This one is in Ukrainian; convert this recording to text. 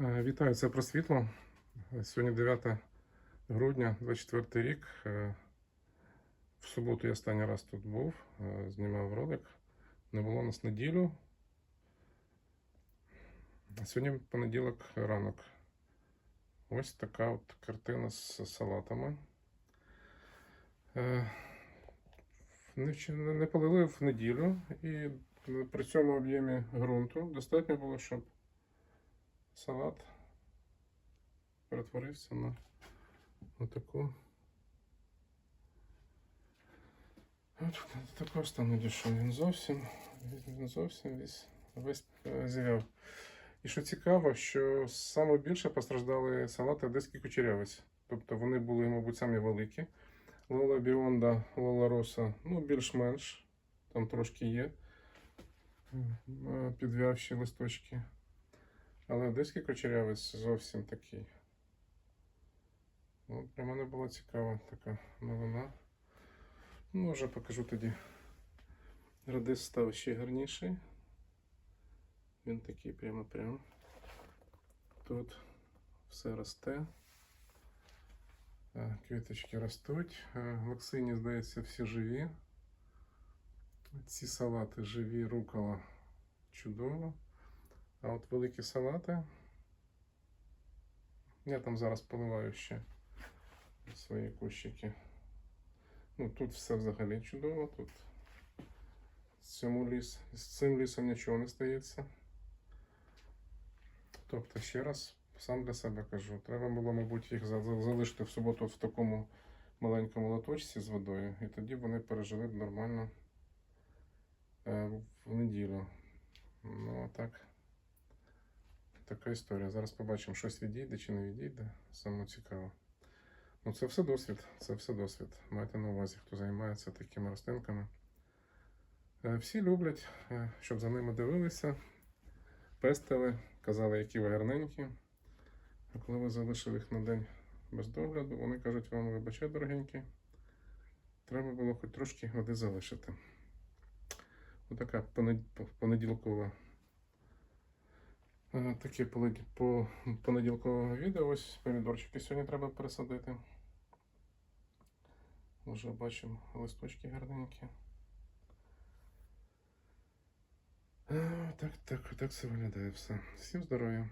Е, Вітаю, це про світло. Е, Сьогодні 9 грудня, 24 рік. Е, В суботу я останній раз тут був, знімав ролик. Не було нас неділю. Сьогодні понеділок ранок. Ось така от картина з салатами. Не полили в неділю, і при цьому об'ємі ґрунту достатньо було, щоб салат перетворився на отаку. От такого стану дійшов. Він зовсім, він зовсім весь, весь е, зів'яв. І що цікаво, що саме більше постраждали салати одеський кучерявець. Тобто вони були, мабуть, самі великі. Лола Біонда, Лола Роса, ну, більш-менш, там трошки є е, підв'явші листочки. Але одеський кучерявець зовсім такий. Ну, для мене була цікава така новина. Ну, вже покажу тоді. Радис став ще гарніший. Він такий прямо-прямо. Тут все росте. Е, Квіточки ростуть. Е, Локсині, здається, всі живі. Ці салати живі, рукола чудово. А от великі салати. Я там зараз поливаю ще свої кущики. Ну, тут все взагалі чудово. Тут з цьому ліс, з цим лісом нічого не стається. Тобто, ще раз сам для себе кажу, треба було, мабуть, їх за- за- залишити в суботу в такому маленькому лоточці з водою, і тоді вони пережили б нормально е, в неділю. Ну, а так. Така історія. Зараз побачимо, щось відійде чи не відійде. Саме цікаво. Ну, це все досвід. Це все досвід. Майте на увазі, хто займається такими рослинками. Е, Всі люблять, е, щоб за ними дивилися, пестили, казали, які ви гарненькі. А коли ви залишили їх на день без догляду, вони кажуть вам, вибачай, дорогенькі, треба було хоч трошки води залишити. Отака понед- понеділкова Таке по понеділкове відео. Ось помідорчики сьогодні треба пересадити. Вже бачимо листочки гарненькі. Е, Так, так, так все виглядає все. Всім здоров'я.